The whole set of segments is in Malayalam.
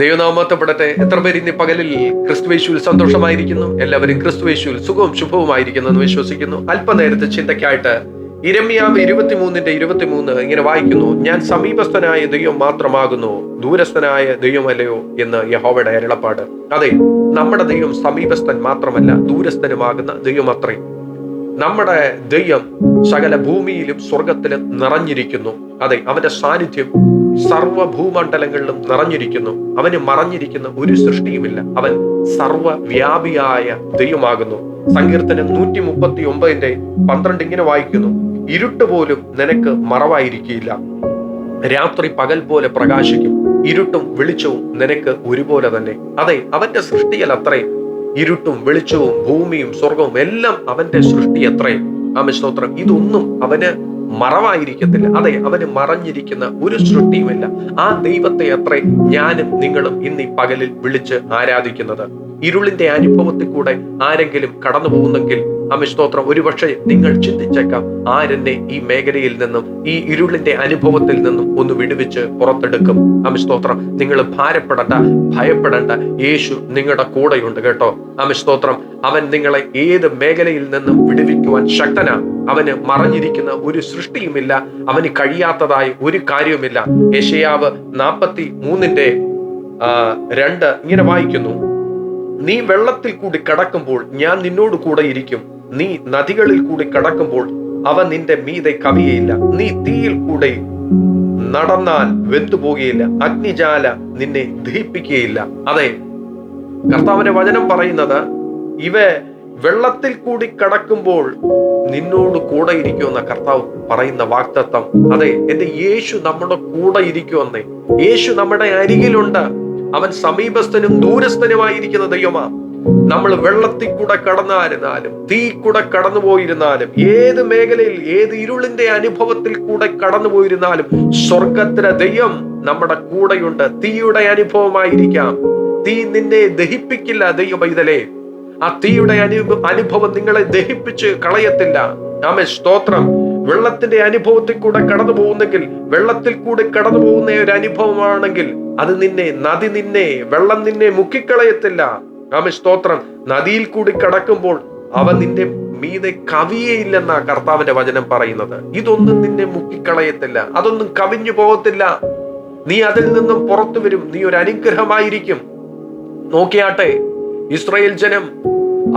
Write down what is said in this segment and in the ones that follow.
ദൈവനാമത്തപ്പെടട്ടെ. എത്ര പേര് ഇന്ന് ഈ പകലിൽ ക്രിസ്തുവേശുവിൽ സന്തോഷമായിരിക്കുന്നു? എല്ലാവരും ക്രിസ്തുവേശുവിൽ സുഖവും ശുഭവുമായിരിക്കുന്നു എന്ന് വിശ്വസിക്കുന്നു. അല്പനേരത്തെ ചിന്തയ്ക്കായിട്ട് ഇരമ്യാവ് ഇരുപത്തിമൂന്നിന്റെ ഇരുപത്തിമൂന്ന് ഇങ്ങനെ വായിക്കുന്നു ഞാൻ സമീപസ്ഥനായ ദൈവം മാത്രമാകുന്നു ദൂരസ്ഥനായ ദൈവമല്ലയോ? എന്ന് യഹോവയുടെ അരുളപ്പാട്. അതെ നമ്മുടെ ദൈവം സമീപസ്ഥൻ മാത്രമല്ല ദൂരസ്ഥനുമാകുന്ന ദൈവം അത്രയും നമ്മുടെ ദൈവം സകല ഭൂമിയിലും സ്വർഗത്തിലും നിറഞ്ഞിരിക്കുന്നു. അതെ അവന്റെ സാന്നിധ്യം സർവഭൂമണ്ഡലങ്ങളിലും നിറഞ്ഞിരിക്കുന്നു. അവന് മറഞ്ഞിരിക്കുന്ന ഒരു സൃഷ്ടിയുമില്ല. അവൻ സർവവ്യാപിയായ ദൈവമാകുന്നു. സങ്കീർത്തനം നൂറ്റി മുപ്പത്തി ഒമ്പതിന്റെ പന്ത്രണ്ട് ഇങ്ങനെ വായിക്കുന്നു. ഇരുട്ട് പോലും നിനക്ക് മറവായിരിക്കില്ല. രാത്രി പകൽ പോലെ പ്രകാശിക്കും. ഇരുട്ടും വെളിച്ചവും നിനക്ക് ഒരുപോലെ തന്നെ. അതെ അവന്റെ സൃഷ്ടിയൽ അത്രയും ഇരുട്ടും വെളിച്ചവും ഭൂമിയും സ്വർഗവും എല്ലാം അവന്റെ സൃഷ്ടി അത്രയും ആമ സ്തോത്രം. ഇതൊന്നും അവന് മറവായിരിക്കത്തില്ല. അതെ അവന് മറഞ്ഞിരിക്കുന്ന ഒരു സൃഷ്ടിയുമില്ല ആ ദൈവത്തെ അത്രേ ഞാനും നിങ്ങളും ഇന്ന് ഈ പകലിൽ വിളിച്ച് ആരാധിക്കുന്നത്. ഇരുളിന്റെ അനുഭവത്തിൽ കൂടെ ആരെങ്കിലും കടന്നു പോകുന്നെങ്കിൽ അമിസ്തോത്രം ഒരുപക്ഷെ നിങ്ങൾ ചിന്തിച്ചേക്കാം ആരെന്നെ ഈ മേഖലയിൽ നിന്നും ഈ ഇരുളിന്റെ അനുഭവത്തിൽ നിന്നും ഒന്ന് വിടുവിച്ച് പുറത്തെടുക്കും. അമിസ്തോത്രം നിങ്ങൾ ഭാരപ്പെടണ്ട ഭയപ്പെടണ്ട. യേശു നിങ്ങളുടെ കൂടെയുണ്ട് കേട്ടോ. അമിസ്തോത്രം അവൻ നിങ്ങളെ ഏത് മേഖലയിൽ നിന്നും വിടുവിക്കുവാൻ ശക്തനാണ്. അവന് മറഞ്ഞിരിക്കുന്ന ഒരു സൃഷ്ടിയുമില്ല അവന് കഴിയാത്തതായ ഒരു കാര്യവുമില്ല. യശയാവ് നാപ്പത്തി മൂന്നിന്റെ രണ്ട് ഇങ്ങനെ വായിക്കുന്നു. നീ വെള്ളത്തിൽ കൂടി കടക്കുമ്പോൾ ഞാൻ നിന്നോട് കൂടെ ഇരിക്കും. നീ നദികളിൽ കൂടി കടക്കുമ്പോൾ അവ നിന്റെ മീതെ കവിയയില്ല. നീ തീയിൽ കൂടെ നടന്നാൽ വെന്തുപോകുകയില്ല അഗ്നിജാല നിന്നെ ദഹിപ്പിക്കുകയില്ല അതെ കർത്താവിന്റെ വചനം പറയുന്നത് ഇവ വെള്ളത്തിൽ കൂടി കടക്കുമ്പോൾ നിന്നോട് കൂടെ ഇരിക്കുമെന്ന കർത്താവ് പറയുന്ന വാക്തത്വം അതെ എന്റെ യേശു നമ്മുടെ കൂടെ ഇരിക്കുമെന്നേ യേശു നമ്മുടെ അരികിലുണ്ട്. അവൻ സമീപസ്ഥനും ദൂരസ്ഥനുമായിരിക്കുന്ന ദൈവമാ. നമ്മൾ വെള്ളത്തിൽ കൂടെ കടന്നായിരുന്നാലും തീ കൂടെ കടന്നു പോയിരുന്നാലും ഏത് മേഖലയിൽ ഏത് ഇരുളിന്റെ അനുഭവത്തിൽ കൂടെ കടന്നു പോയിരുന്നാലും സ്വർഗത്തിലെ ദൈവം നമ്മുടെ കൂടെയുണ്ട്. തീയുടെ അനുഭവമായിരിക്കാം. തീ നിന്നെ ദഹിപ്പിക്കില്ല ദൈവ പൈതലേ ആ തീയുടെ അനുഭവ അനുഭവം നിങ്ങളെ ദഹിപ്പിച്ച് കളയത്തില്ല. ആമേ സ്തോത്രം. വെള്ളത്തിന്റെ അനുഭവത്തിൽ കൂടെ കടന്നു പോകുന്നെങ്കിൽ വെള്ളത്തിൽ കൂടെ കടന്നു പോകുന്ന ഒരു അനുഭവമാണെങ്കിൽ അത് നിന്നെ നദി നിന്നെ വെള്ളം നിന്നെ മുക്കിക്കളയത്തില്ല. ആമേ സ്തോത്രം നദിയിൽ കൂടി കടക്കുമ്പോൾ അവ നിന്റെ മീതെ കവിയേയില്ലെന്നാ കർത്താവിന്റെ വചനം പറയുന്നത്. ഇതൊന്നും നിന്നെ മുക്കിക്കളയത്തില്ല. അതൊന്നും കവിഞ്ഞു പോകത്തില്ല. നീ അതിൽ നിന്നും പുറത്തു വരും. നീ ഒരു അനുഗ്രഹമായിരിക്കും. നോക്കിയാട്ടെ ഇസ്രയേൽ ജനം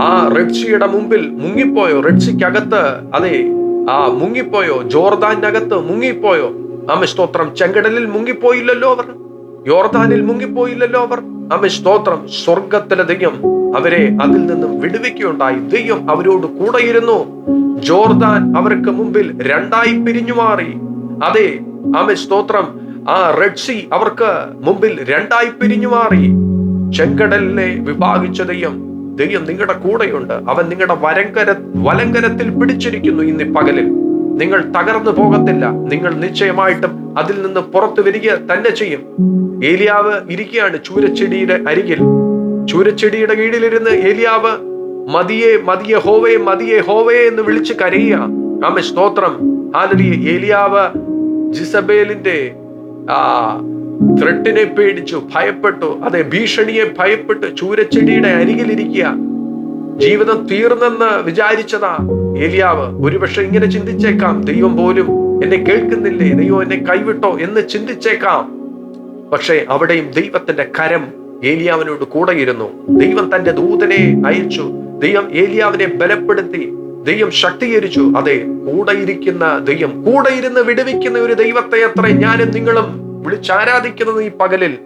ആ റെഡ്സിയുടെ മുമ്പിൽ മുങ്ങിപ്പോയോ? റെഡ്സിക്കകത്ത് അതെ ആ മുങ്ങിപ്പോയോ? ജോർദാനകത്ത് മുങ്ങിപ്പോയോ? ആമ സ്തോത്രം ചെങ്കടലിൽ മുങ്ങിപ്പോയില്ലല്ലോ അവർ. യോർദാനിൽ മുങ്ങിപ്പോയില്ലല്ലോ അവർ. ആമ സ്തോത്രം. സ്വർഗത്തിലെ ദൈവം അവരെ അതിൽ നിന്നും വിടുവിക്കുകയുണ്ടായി. ദൈവം അവരോട് കൂടെയിരുന്നു. ജോർദാൻ അവർക്ക് മുമ്പിൽ രണ്ടായി പിരിഞ്ഞു മാറി. അതെ ആമ സ്തോത്രം. ആ റെഡ് സി അവർക്ക് മുമ്പിൽ രണ്ടായി പിരിഞ്ഞു മാറി. ചെങ്കടലിനെ വിഭാഗിച്ച ദൈവം ദൈവം നിങ്ങളുടെ കൂടെയുണ്ട്. അവൻ നിങ്ങളുടെ വരങ്കര വലങ്കരത്തിൽ പിടിച്ചിരിക്കുന്നു ഇന്ന് പകലിൽ. നിങ്ങൾ തകർന്നു പോകത്തില്ല. നിങ്ങൾ നിശ്ചയമായിട്ടും അതിൽ നിന്ന് പുറത്തു വരിക തന്നെ ചെയ്യും. ഏലിയാവ് ഇരിക്കുകയാണ് ചൂരച്ചെടിയുടെ അരികിൽ. ചൂരച്ചെടിയുടെ കീഴിലിരുന്ന് ഏലിയാവ് മതിയെ മതിയെ ഹോവേ മതിയെ ഹോവേ എന്ന് വിളിച്ച് കരയുക. ആമ സ്തോത്രം. ഹാലലിയ. ഏലിയാവ് ജിസബേലിന്റെ ആ ത്രെട്ടിനെ പേടിച്ചു ഭയപ്പെട്ടു. അതെ ഭീഷണിയെ ഭയപ്പെട്ട് ചൂരച്ചെടിയുടെ അരികിലിരിക്കുക ജീവിതം തീർന്നെന്ന് വിചാരിച്ചതാ ഏലിയാവ്. ഒരുപക്ഷെ ഇങ്ങനെ ചിന്തിച്ചേക്കാം ദൈവം പോലും എന്നെ കേൾക്കുന്നില്ലേ? ദൈവം എന്നെ കൈവിട്ടോ? എന്ന് ചിന്തിച്ചേക്കാം. പക്ഷേ അവിടെയും ദൈവത്തിന്റെ കരം ഏലിയാവിനോട് കൂടെയിരുന്നു ദൈവം തന്റെ ദൂതനെ അയച്ചു. ദൈവം ഏലിയാവിനെ ബലപ്പെടുത്തി. ദൈവം ശക്തീകരിച്ചു. അതെ കൂടെയിരിക്കുന്ന ദൈവം കൂടെ ഇരുന്ന് വിടുവിക്കുന്ന ഒരു ദൈവത്തെ അത്ര ഞാനും നിങ്ങളും വിളിച്ചാരാധിക്കുന്നത് ഈ പകലിൽ.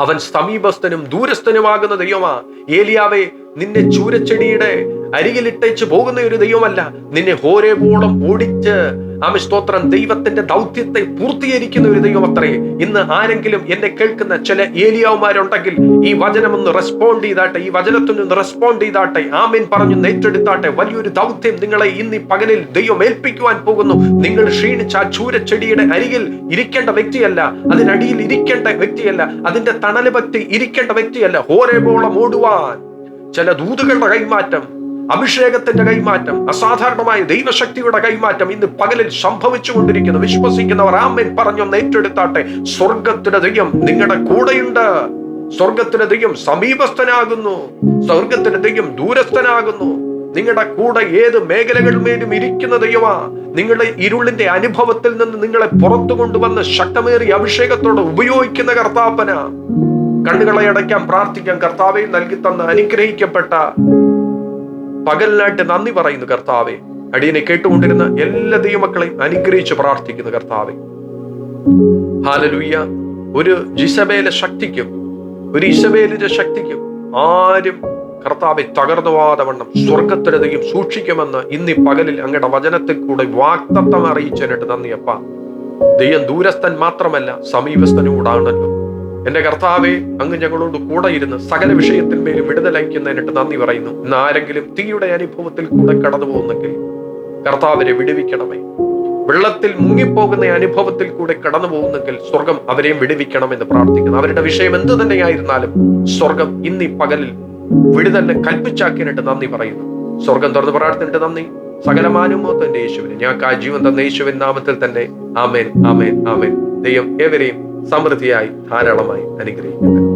അവൻ സമീപസ്ഥനും ദൂരസ്ഥനുമാകുന്ന ദൈവമാ. ഏലിയാവെ നിന്നെ ചൂരച്ചെടിയുടെ അരികിലിട്ടേച്ച് പോകുന്ന ഒരു ദൈവമല്ല. നിന്നെ ഹോരേപോളം ഓടിച്ച് ആമി സ്തോത്രം ദൈവത്തിന്റെ ദൗത്യത്തെ പൂർത്തീകരിക്കുന്ന ഒരു ദൈവം അത്രേ ഇന്ന് ആരെങ്കിലും എന്നെ കേൾക്കുന്ന ചില ഏലിയാവുമാരുണ്ടെങ്കിൽ ഈ വചനം ഒന്ന് റെസ്പോണ്ട് ചെയ്താട്ടെ ഈ വചനത്തിനൊന്ന് റെസ്പോണ്ട് ചെയ്താട്ടെ ആമീൻ പറഞ്ഞു നേറ്റെടുത്താട്ടെ. വലിയൊരു ദൗത്യം നിങ്ങളെ ഇന്ന് ഈ പകലിൽ ദൈവം ഏൽപ്പിക്കുവാൻ പോകുന്നു. നിങ്ങൾ ക്ഷീണിച്ച ആ ചൂരച്ചെടിയുടെ അരികിൽ ഇരിക്കേണ്ട വ്യക്തിയല്ല. അതിനടിയിൽ ഇരിക്കേണ്ട വ്യക്തിയല്ല. അതിന്റെ തണൽ പറ്റി ഇരിക്കേണ്ട വ്യക്തിയല്ല. ഹോരേബോളം ഓടുവാൻ. ചില ദൂതുകളുടെ കൈമാറ്റം അഭിഷേകത്തിന്റെ കൈമാറ്റം അസാധാരണമായ ദൈവശക്തിയുടെ കൈമാറ്റം ഇന്ന് പകലിൽ സംഭവിച്ചുകൊണ്ടിരിക്കുന്നു. വിശ്വസിക്കുന്നവർ ആമേൻ പറഞ്ഞു ഏറ്റെടുത്താട്ടെ. സ്വർഗത്തിന്റെ ദൈവം നിങ്ങളുടെ കൂടെയുണ്ട്. സ്വർഗത്തിന്റെ ദൈവം സമീപസ്ഥനാകുന്നു. സ്വർഗത്തിന്റെ ദൈവം ദൂരസ്ഥനാകുന്നു. നിങ്ങളുടെ കൂടെ ഏത് മേഖലകളിലും ഇരിക്കുന്ന ദൈവമാ. നിങ്ങളുടെ ഇരുളിന്റെ അനുഭവത്തിൽ നിന്ന് നിങ്ങളെ പുറത്തു കൊണ്ടുവന്ന് ശക്തമേറിയ അഭിഷേകത്തോടെ ഉപയോഗിക്കുന്ന കർത്താപ്പന. കണ്ണുകളെ അടയ്ക്കാൻ പ്രാർത്ഥിക്കാൻ കർത്താവെ നൽകി തന്ന അനുഗ്രഹിക്കപ്പെട്ട പകലിനായിട്ട് നന്ദി പറയുന്നു കർത്താവെ. അടിയനെ കേട്ടുകൊണ്ടിരുന്ന എല്ലാ ദൈവമക്കളെയും അനുഗ്രഹിച്ച് പ്രാർത്ഥിക്കുന്നു കർത്താവെ. ഹാലലുയ്യ ഒരു ജിസബേലെ ശക്തിക്കും ഒരു ഇസബേലിന്റെ ശക്തിക്കും ആരും കർത്താവെ തകർന്നുവാതവണ്ണം സ്വർഗത്തിലധികം സൂക്ഷിക്കുമെന്ന് ഇന്ന് പകലിൽ അങ്ങയുടെ വചനത്തിൽ കൂടെ വാക്തത്വം അറിയിച്ചതിനായിട്ട് നന്ദിയപ്പ ദൈവം ദൂരസ്ഥൻ മാത്രമല്ല സമീപസ്ഥനും കൂടാണല്ലോ എന്റെ കർത്താവെ അങ്ങ് ഞങ്ങളോട് കൂടെ ഇരുന്ന് സകല വിഷയത്തിന്മേലും വിടുതലയ്ക്കുന്നതിനിട്ട് നന്ദി പറയുന്നു. ഇന്ന് ആരെങ്കിലും തീയുടെ അനുഭവത്തിൽ കൂടെ കടന്നു പോകുന്നെങ്കിൽ കർത്താവിനെ വിടുവിക്കണമേ. വെള്ളത്തിൽ മുങ്ങിപ്പോകുന്ന അനുഭവത്തിൽ കൂടെ കടന്നു പോകുന്നെങ്കിൽ സ്വർഗം അവരെയും വിടുവിക്കണമെന്ന് പ്രാർത്ഥിക്കുന്നു. അവരുടെ വിഷയം എന്തു തന്നെയായിരുന്നാലും സ്വർഗം ഇന്ന് പകലിൽ വിടുതലിനെ കൽപ്പിച്ചാക്കിയിട്ട് നന്ദി പറയുന്നു. സ്വർഗം തുറന്ന് പ്രാർത്ഥിച്ചിട്ട് നന്ദി. സകലമാനുമോ തന്റെ യേശുവിന്. ഞങ്ങൾക്ക് ആ ജീവൻ തന്ന യേശുവിൻ നാമത്തിൽ തന്നെ. ആമേൻ ആമേൻ ആമേൻ. ദൈവം ഏവരെയും സമൃദ്ധിയായി ധാരാളമായി അനുഗ്രഹിക്കട്ടെ.